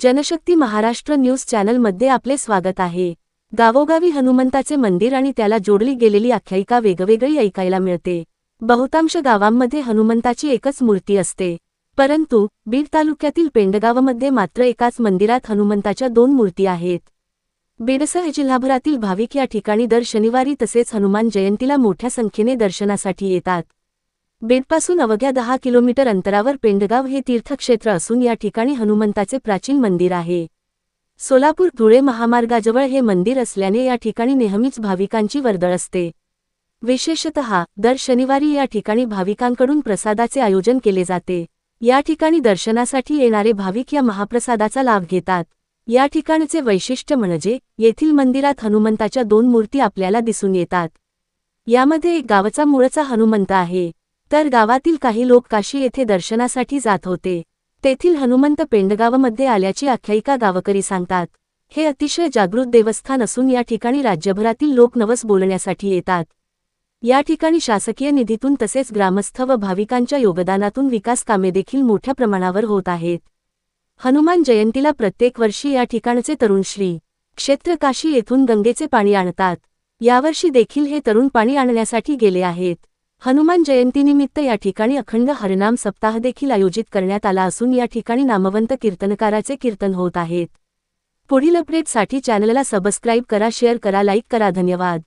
Janshakti Maharashtra news चॅनलमध्ये आपले स्वागत आहे. गावोगावी हनुमंताचे मंदिर आणि त्याला जोडली गेलेली आख्यायिका वेगवेगळी ऐकायला मिळते. बहुतांश गावांमध्ये हनुमंताची एकच मूर्ती असते. परंतु बीड तालुक्यातील पेंडगावमध्ये मात्र एकाच मंदिरात हनुमंताच्या दोन मूर्ती आहेत. बीडसह जिल्हाभरातील भाविक या ठिकाणी दर शनिवारी तसेच हनुमान जयंतीला मोठ्या संख्येने दर्शनासाठी येतात. बेटपासून अवघ्या दहा किलोमीटर अंतरावर पेंडगाव हे तीर्थक्षेत्र असून या ठिकाणी हनुमंताचे प्राचीन मंदिर आहे. सोलापूर धुळे महामार्गाजवळ हे मंदिर असल्याने या ठिकाणी नेहमीच भाविकांची वर्दळ असते. विशेषतः दर शनिवारी या ठिकाणी भाविकांकडून प्रसादाचे आयोजन केले जाते. या ठिकाणी दर्शनासाठी येणारे भाविक या महाप्रसादाचा लाभ घेतात. या ठिकाणचे वैशिष्ट्य म्हणजे येथील मंदिरात हनुमंताच्या दोन मूर्ती आपल्याला दिसून येतात. यामध्ये एक गावचा मूळचा हनुमंत आहे. तर गावातील काही लोक काशी येथे दर्शनासाठी जात होते. तेथील हनुमंत पेंडगावमध्ये आल्याची आख्यायिका गावकरी सांगतात. हे अतिशय जागृत देवस्थान असून या ठिकाणी राज्यभरातील लोक नवस बोलण्यासाठी येतात. या ठिकाणी शासकीय निधीतून तसेच ग्रामस्थ व भाविकांच्या योगदानातून विकास कामे देखील मोठ्या प्रमाणावर होत आहेत. हनुमान जयंतीला प्रत्येक वर्षी या ठिकाणचे तरुण श्री. क्षेत्र काशी येथून गंगेचे पाणी आणतात. यावर्षी देखील हे तरुण पाणी आणण्यासाठी गेले आहेत. हनुमान जयंतीनिमित्त या ठिकाणी अखंड हरनाम सप्ताह देखील आयोजित करण्यात आला असून या ठिकाणी नामवंत कीर्तनकाराचे कीर्तन होत आहेत. पुढील अपडेटसाठी चॅनलला सबस्क्राईब करा शेअर करा लाईक करा. धन्यवाद.